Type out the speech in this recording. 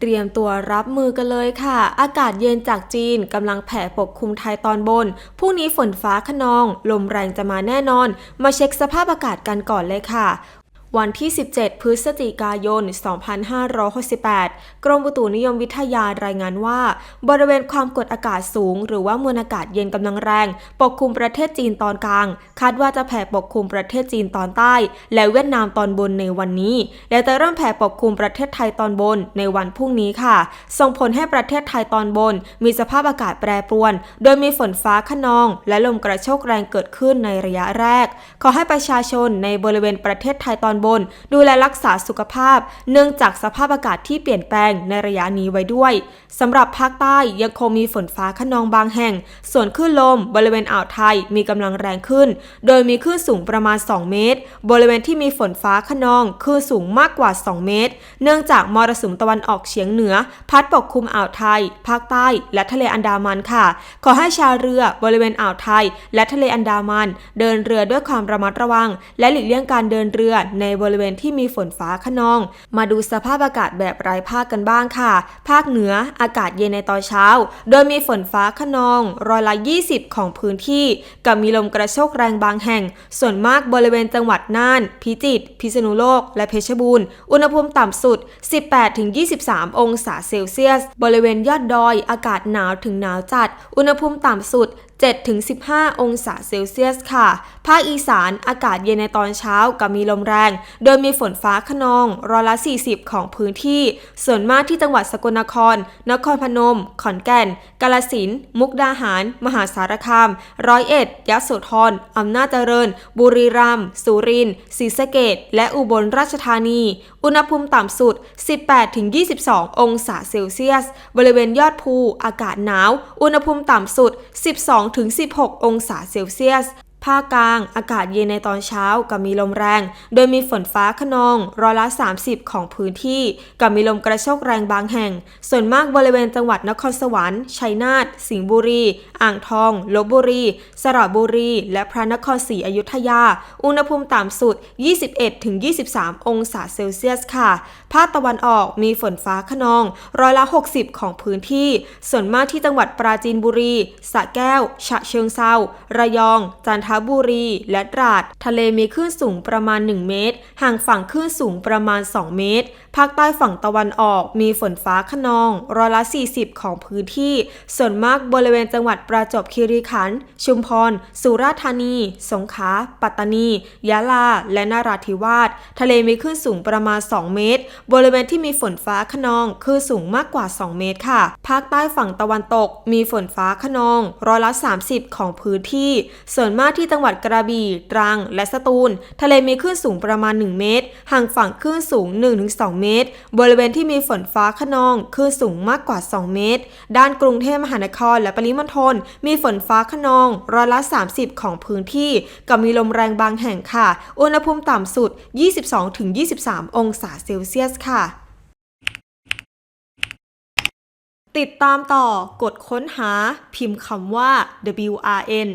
เตรียมตัวรับมือกันเลยค่ะ อากาศเย็นจากจีนกำลังแผ่ปกคลุมไทยตอนบน พรุ่งนี้ฝนฟ้าขนอง ลมแรงจะมาแน่นอน มาเช็คสภาพอากาศกันก่อนเลยค่ะ วันที่ 17 พฤศจิกายน 2568 กรมอุตุนิยมวิทยารายงานว่า บริเวณความกดอากาศสูง หรือว่ามวลอากาศเย็นกำลังแรง ปกคลุมประเทศจีนตอนกลาง คาดว่าจะแผ่ปกคลุมประเทศจีนตอนใต้ และเวียดนามตอนบนในวันนี้ และจะเริ่มแผ่ปกคลุมประเทศไทยตอนบนในวันพรุ่งนี้ค่ะ ส่งผลให้ประเทศไทยตอนบน มีสภาพอากาศแปรปรวน โดยมีฝนฟ้าขนอง และลมกระโชกแรงเกิดขึ้นในระยะแรก ขอให้ประชาชนในบริเวณประเทศไทยตอนบน ดูแลรักษาสุขภาพ เนื่องจากสภาพอากาศที่เปลี่ยนแปลงในระยะนี้ไว้ด้วยสำหรับภาคใต้ยังคงมีฝนฟ้าขนองบางแห่ง ส่วนคลื่นลมบริเวณอ่าวไทยมีกำลังแรงขึ้น โดยมีคลื่นสูงประมาณ 2 เมตร บริเวณที่มีฝนฟ้าขนองคลื่นสูงมากกว่า 2 เมตร เนื่องจากมรสุมตะวันออกเฉียงเหนือ พัดปกคลุมอ่าวไทย ภาคใต้และทะเลอันดามันค่ะ ขอให้ชาวเรือบริเวณอ่าวไทย และทะเลอันดามัน เดินเรือด้วยความระมัดระวัง และหลีกเลี่ยงการเดินเรือในบริเวณที่มีฝนฟ้าขนอง มาดูสภาพอากาศแบบรายภาคกันบ้างค่ะ ภาคเหนืออากาศเย็นในตอนเช้า โดยมีฝนฟ้าขนองร้อยละ 20 ของพื้นที่ กับมีลมกระโชกแรงบางแห่ง ส่วนมากบริเวณจังหวัดน่าน พิจิตรพิษณุโลก และเพชรบูรณ์ อุณหภูมิต่ำสุด 18-23 องศาเซลเซียส บริเวณยอดดอยอากาศหนาวถึงหนาวจัด อุณหภูมิต่ำสุด 7-15 องศาเซลเซียสค่ะ ภาคอีสานอากาศเย็นในตอนเช้ากับมีลมแรง โดยมีฝนฟ้าขนองร้อยละ 40 ของพื้นที่ ส่วนมากที่จังหวัดสกลนคร นครพนม ขอนแก่น กาลสิน มุกดาหาร มหาสารคาม ร้อยเอ็ด ยะโสธร อำนาจเจริญ บุรีรัมย์ สุรินทร์ ศรีสะเกษและอุบลราชธานี อุณหภูมิต่ำสุด 18-22 องศาเซลเซียส บริเวณยอดภูอากาศหนาว อุณหภูมิต่ำสุด12-16 องศาเซลเซียส ภาคกลาง อากาศเย็นในตอนเช้ากับมีลมแรง โดยมีฝนฟ้าขนองร้อยละ 30 ของพื้นที่กับมีลมกระโชกแรงบางแห่ง ส่วนมากบริเวณจังหวัดนครสวรรค์ชัยนาทสิงห์บุรี อ่างทองลบบุรี สระบุรี และพระนครศรีอยุธยา อุณหภูมิต่ำสุด 21-23 องศาเซลเซียสค่ะ ภาคตะวันออกมีฝนฟ้าขนองร้อยละ 60 ของพื้นที่ ส่วนมากที่จังหวัดปราจีนบุรีสระแก้ว ฉะเชิงเซาระยอง จันทบุรีและตราด ทะเลมีคลื่นสูงประมาณ 1 เมตร ห่างฝั่งคลื่นสูงประมาณ 2 เมตรภาคใต้ฝั่งตะวันออกมีฝนฟ้าขนองร้อยละ 40 ของพื้นที่ ส่วนมากบริเวณจังหวัดประจวบคีรีขันธ์ชุมพร สุราษฎร์ธานี สงขลาปัตตานี ยะลา และนราธิวาสทะเลมีคลื่นสูงประมาณ 2 เมตร บริเวณที่มีฝนฟ้าขนองคลื่นสูงมากกว่า 2 เมตรค่ะ ภาคใต้ฝั่งตะวันตก มีฝนฟ้าขนองร้อยละ 30 ของพื้นที่ ส่วนมากที่จังหวัดกระบี่ตรัง และสตูล ทะเลมีคลื่นสูงประมาณ 1 เมตร ห่างฝั่งคลื่นสูง 1-2เมตร บริเวณที่มีฝนฟ้าขนองคลื่นสูงมากกว่า 2 เมตร ด้านกรุงเทพมหานครและปริมณฑลมีฝนฟ้าขนองร้อยละ 30 ของพื้นที่กับมีลมแรงบางแห่งค่ะ อุณหภูมิต่ำสุด 22-23 องศาเซลเซียสค่ะติดตามต่อกดค้นหาพิมพ์คำว่า WRN